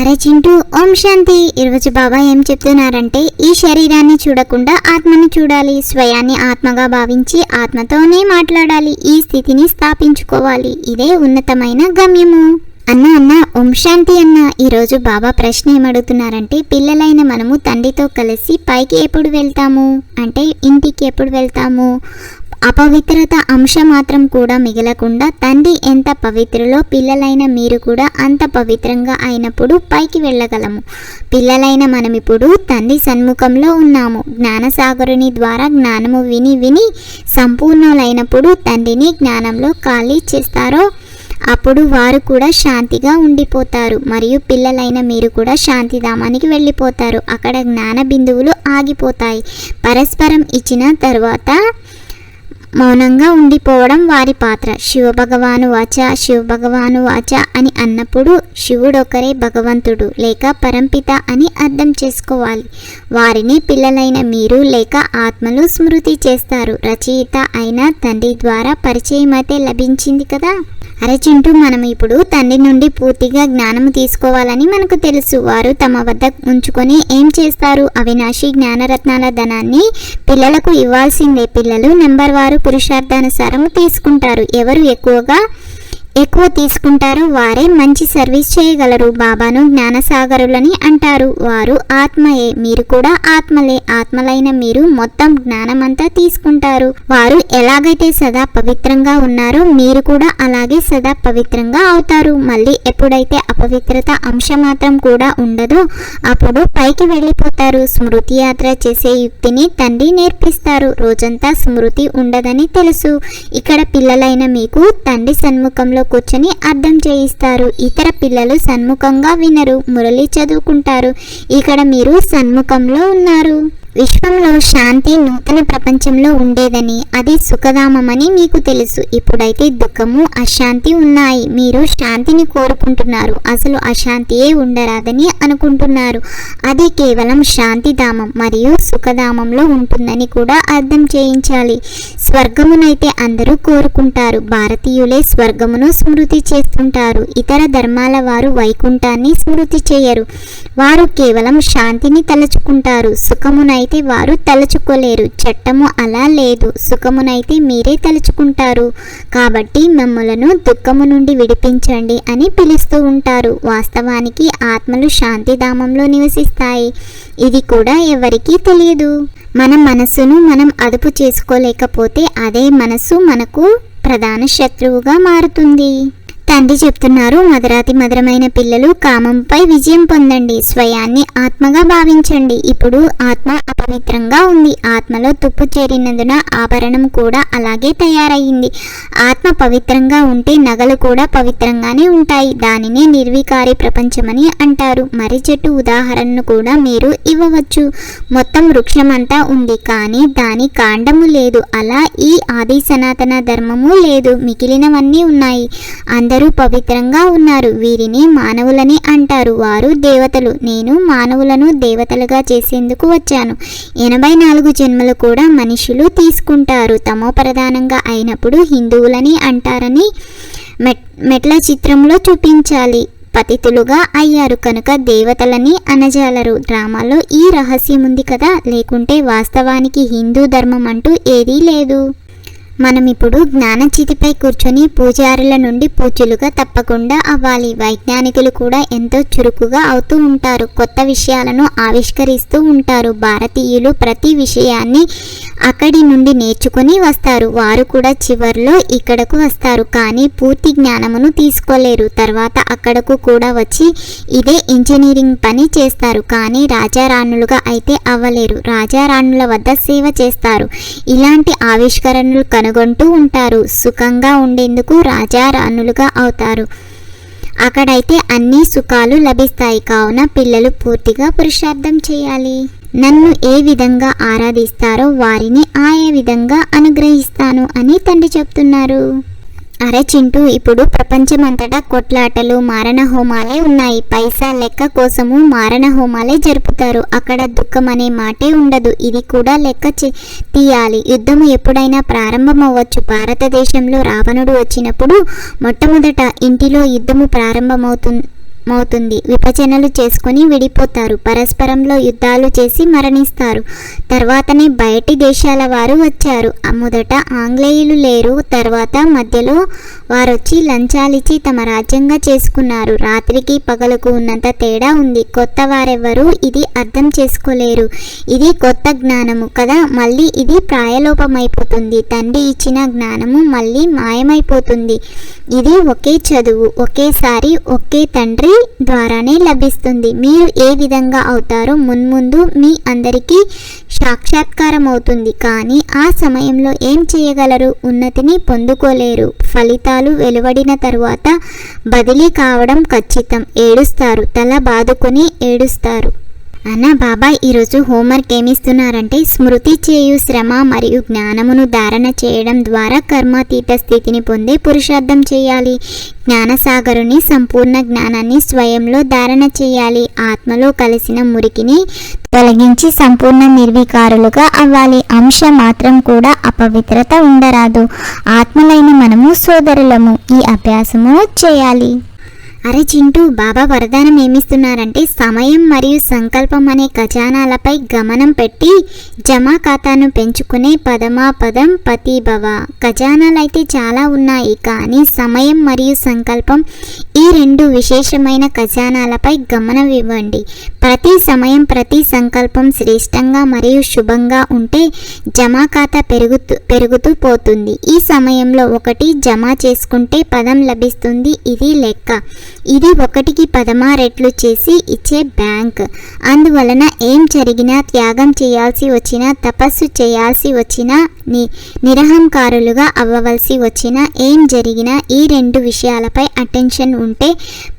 అరే చింటూ. ఓం శాంతి. ఈరోజు బాబా ఏం చెప్తున్నారంటే ఈ శరీరాన్ని చూడకుండా ఆత్మని చూడాలి. స్వయాన్ని ఆత్మగా భావించి ఆత్మతోనే మాట్లాడాలి. ఈ స్థితిని స్థాపించుకోవాలి. ఇదే ఉన్నతమైన గమ్యము. అన్న అన్న ఓం శాంతి అన్న. ఈరోజు బాబా ప్రశ్న ఏమడుగుతున్నారంటే పిల్లలైన మనము తండ్రితో కలిసి పైకి ఎప్పుడు వెళ్తాము? అంటే ఇంటికి ఎప్పుడు వెళ్తాము? అపవిత్రత అంశం మాత్రం కూడా మిగలకుండా తండ్రి ఎంత పవిత్రలో పిల్లలైన మీరు కూడా అంత పవిత్రంగా అయినప్పుడు పైకి వెళ్ళగలము. పిల్లలైన మనం ఇప్పుడు తండ్రి సన్ముఖంలో ఉన్నాము. జ్ఞానసాగరుని ద్వారా జ్ఞానము విని విని సంపూర్ణులైనప్పుడు తండ్రిని జ్ఞానంలో ఖాళీ చేస్తారో అప్పుడు వారు కూడా శాంతిగా ఉండిపోతారు. మరియు పిల్లలైన మీరు కూడా శాంతిధామానికి వెళ్ళిపోతారు. అక్కడ జ్ఞాన బిందువులు ఆగిపోతాయి. పరస్పరం ఇచ్చిన తర్వాత మౌనంగా ఉండిపోవడం వారి పాత్ర. శివభగవాను వాచ శివభగవాను వాచ అని అన్నప్పుడు శివుడొకరే భగవంతుడు లేక పరంపిత అని అర్థం చేసుకోవాలి. వారిని పిల్లలైన మీరు లేక ఆత్మలు స్మృతి చేస్తారు. రచయిత అయిన తండ్రి ద్వారా పరిచయం అయితే లభించింది కదా? అరే చింటూ మనం ఇప్పుడు తండ్రి నుండి పూర్తిగా జ్ఞానము తీసుకోవాలని మనకు తెలుసు. వారు తమ వద్ద ఉంచుకొని ఏం చేస్తారు? అవినాశి జ్ఞానరత్నాల ధనాన్ని పిల్లలకు ఇవ్వాల్సిందే. పిల్లలు నెంబర్ వారు పురుషార్థానుసారం తీసుకుంటారు. ఎవరు ఎక్కువగా ఎక్కువ తీసుకుంటారో వారే మంచి సర్వీస్ చేయగలరు. బాబాను జ్ఞానసాగరులని అంటారు. వారు ఆత్మయే మీరు కూడా ఆత్మలే. ఆత్మలైన మీరు మొత్తం జ్ఞానమంతా తీసుకుంటారు. వారు ఎలాగైతే సదా పవిత్రంగా ఉన్నారో మీరు కూడా అలాగే సదా పవిత్రంగా అవుతారు. మళ్ళీ ఎప్పుడైతే అపవిత్రత అంశ మాత్రం కూడా ఉండదో అప్పుడు పైకి వెళ్ళిపోతారు. స్మృతి యాత్ర చేసే యుక్తిని తండ్రి నేర్పిస్తారు. రోజంతా స్మృతి ఉండదని తెలుసు. ఇక్కడ పిల్లలైన మీకు తండ్రి సన్ముఖంలో కూర్చొని అర్థం చేయిస్తారు. ఇతర పిల్లలు సన్ముఖంగా వినరు మురళి చదువుకుంటారు. ఇక్కడ మీరు సన్ముఖంలో ఉన్నారు. విశ్వంలో శాంతి నూతన ప్రపంచంలో ఉండేదని అది సుఖధామమని మీకు తెలుసు. ఇప్పుడైతే దుఃఖము అశాంతి ఉన్నాయి. మీరు శాంతిని కోరుకుంటున్నారు. అసలు అశాంతియే ఉండరాదని అనుకుంటున్నారు. అది కేవలం శాంతిధామం మరియు సుఖధామంలో ఉంటుందని కూడా అర్థం చేయించాలి. స్వర్గమునైతే అందరూ కోరుకుంటారు. భారతీయులే స్వర్గమును స్మృతి చేస్తుంటారు. ఇతర ధర్మాల వారు వైకుంఠాన్ని స్మృతి చేయరు. వారు కేవలం శాంతిని తలుచుకుంటారు. సుఖమునై సుఖమునైతే వారు తలుచుకోలేరు. చట్టము అలా లేదు. సుఖమునైతే మీరే తలుచుకుంటారు. కాబట్టి మమ్మలను దుఃఖము నుండి విడిపించండి అని పిలుస్తూ ఉంటారు. వాస్తవానికి ఆత్మలు శాంతిధామంలో నివసిస్తాయి. ఇది కూడా ఎవరికీ తెలియదు. మన మనసును మనం అదుపు చేసుకోలేకపోతే అదే మనసు మనకు ప్రధాన శత్రువుగా మారుతుంది. తండ్రి చెప్తున్నారు మధురాతి మధురమైన పిల్లలు కామంపై విజయం పొందండి స్వయాన్ని ఆత్మగా భావించండి. ఇప్పుడు ఆత్మ అపవిత్రంగా ఉంది. ఆత్మలో తుప్పు చేరినందున ఆభరణం కూడా అలాగే తయారయ్యింది. ఆత్మ పవిత్రంగా ఉంటే నగలు కూడా పవిత్రంగానే ఉంటాయి. దానినే నిర్వికారి ప్రపంచమని అంటారు. మర్రి చెట్టు ఉదాహరణను కూడా మీరు ఇవ్వవచ్చు. మొత్తం వృక్షమంతా ఉంది కానీ దాని కాండము లేదు. అలా ఈ ఆది సనాతన ధర్మము లేదు. మిగిలినవన్నీ ఉన్నాయి. అందరూ పవిత్రంగా ఉన్నారు. వీరిని మానవులని అంటారు. వారు దేవతలు. నేను మానవులను దేవతలుగా చేసేందుకు వచ్చాను. ఎనభై నాలుగు జన్మలు కూడా మనుషులు తీసుకుంటారు. తమో ప్రధానంగా అయినప్పుడు హిందువులని అంటారని మెట్ మెట్ల చిత్రంలో చూపించాలి. పతితులుగా అయ్యారు కనుక దేవతలని అనజాలరు. డ్రామాలో ఈ రహస్యం ఉంది కదా. లేకుంటే వాస్తవానికి హిందూ ధర్మం అంటూ ఏదీ లేదు. మనం ఇప్పుడు జ్ఞానచితిపై కూర్చొని పూజారుల నుండి పూజలుగా తప్పకుండా అవ్వాలి. వైజ్ఞానికులు కూడా ఎంతో చురుకుగా అవుతూ ఉంటారు. కొత్త విషయాలను ఆవిష్కరిస్తూ ఉంటారు. భారతీయులు ప్రతి విషయాన్ని అక్కడి నుండి నేర్చుకుని వస్తారు. వారు కూడా చివరిలో ఇక్కడకు వస్తారు. కానీ పూర్తి జ్ఞానమును తీసుకోలేరు. తర్వాత అక్కడకు కూడా వచ్చి ఇదే ఇంజనీరింగ్ పని చేస్తారు. కానీ రాజారాణులుగా అయితే అవ్వలేరు. రాజారాణుల వద్ద సేవ చేస్తారు. ఇలాంటి ఆవిష్కరణలు కను కనుగొంటూ ఉంటారు. సుఖంగా ఉండేందుకు రాజారాణులుగా అవుతారు. అక్కడైతే అన్ని సుఖాలు లభిస్తాయి. కావున పిల్లలు పూర్తిగా పురుషార్థం చేయాలి. నన్ను ఏ విధంగా ఆరాధిస్తారో వారిని ఆయా విధంగా అనుగ్రహిస్తాను అని తండ్రి చెప్తున్నారు. అరే చింటూ ఇప్పుడు ప్రపంచమంతటా కొట్లాటలు మారణ హోమాలే ఉన్నాయి. పైసా లెక్క కోసము మారణ హోమాలే జరుపుతారు. అక్కడ దుఃఖం అనే మాటే ఉండదు. ఇది కూడా లెక్క చే- తీయాలి. యుద్ధము ఎప్పుడైనా ప్రారంభం అవ్వచ్చు భారతదేశంలో రావణుడు వచ్చినప్పుడు మొట్టమొదట ఇంటిలో యుద్ధము ప్రారంభమవుతుంది అవుతుంది విభజనలు చేసుకొని విడిపోతారు. పరస్పరంలో యుద్ధాలు చేసి మరణిస్తారు. తర్వాతనే బయటి దేశాల వారు వచ్చారు. మొదట ఆంగ్లేయులు లేరు. తర్వాత మధ్యలో వారొచ్చి లంచాలిచ్చి తమ రాజ్యంగా చేసుకున్నారు. రాత్రికి పగలకు ఉన్నంత తేడా ఉంది. కొత్త వారెవ్వరూ ఇది అర్థం చేసుకోలేరు. ఇది కొత్త జ్ఞానము కదా? మళ్ళీ ఇది ప్రాయలోపమైపోతుంది. తండ్రి ఇచ్చిన జ్ఞానము మళ్ళీ మాయమైపోతుంది. ఇది ఒకే చదువు ఒకేసారి ఒకే తండ్రి ద్వారానే లభిస్తుంది. మీరు ఏ విధంగా అవుతారో మున్ముందు మీ అందరికీ సాక్షాత్కారం అవుతుంది కానీ ఆ సమయంలో ఏం చేయగలరు? ఉన్నతిని పొందుకోలేరు. ఫలితాలు వెలువడిన తరువాత బదిలీ కావడం ఖచ్చితం. ఏడుస్తారు. తల బాదుకుని ఏడుస్తారు. అన్న బాబాయ్ ఈరోజు హోంవర్క్ ఏమిస్తున్నారంటే స్మృతి చేయు శ్రమ మరియు జ్ఞానమును ధారణ చేయడం ద్వారా కర్మాతీత స్థితిని పొందే పురుషార్థం చేయాలి. జ్ఞానసాగరుని సంపూర్ణ జ్ఞానాన్ని స్వయంలో ధారణ చేయాలి. ఆత్మలో కలిసిన మురికిని తొలగించి సంపూర్ణ నిర్వికారులుగా అవ్వాలి. అంశ మాత్రం కూడా అపవిత్రత ఉండరాదు. ఆత్మలైన మనము సోదరులము. ఈ అభ్యాసము చేయాలి. అరే చింటూ బాబా వరదానం ఏమిస్తున్నారంటే సమయం మరియు సంకల్పం అనే ఖజానాలపై గమనం పెట్టి జమా ఖాతాను పెంచుకునే పదమా పదం పతిభవ. ఖజానాలైతే చాలా ఉన్నాయి కానీ సమయం మరియు సంకల్పం ఈ రెండు విశేషమైన ఖజానాలపై గమనం ఇవ్వండి. ప్రతి సమయం ప్రతి సంకల్పం శ్రేష్టంగా మరియు శుభంగా ఉంటే జమా ఖాతా పెరుగుతూ పెరుగుతూ పోతుంది. ఈ సమయంలో ఒకటి జమ చేసుకుంటే పదం లభిస్తుంది. ఇది లెక్క. ఇది ఒకటికి పదమా రెట్లు చేసి ఇచ్చే బ్యాంక్. అందువలన ఏం జరిగినా త్యాగం చేయాల్సి వచ్చినా తపస్సు చేయాల్సి వచ్చినా ని నిరహంకారులుగా అవ్వవలసి వచ్చినా ఏం జరిగినా ఈ రెండు విషయాలపై అటెన్షన్ ఉంటే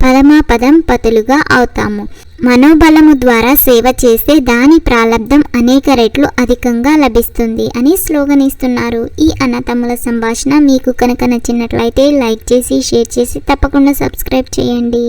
పదమా పదం పతులుగా అవుతాము. మనోబలము ద్వారా సేవ చేస్తే దాని ప్రాలబ్ధం అనేక రెట్లు అధికంగా లభిస్తుంది అని స్లోగన్ ఇస్తున్నారు ఈ అన్నతమ్ముల సంభాషణ మీకు కనుక నచ్చినట్లయితే లైక్ చేసి షేర్ చేసి తప్పకుండా సబ్స్క్రైబ్ చేయండి.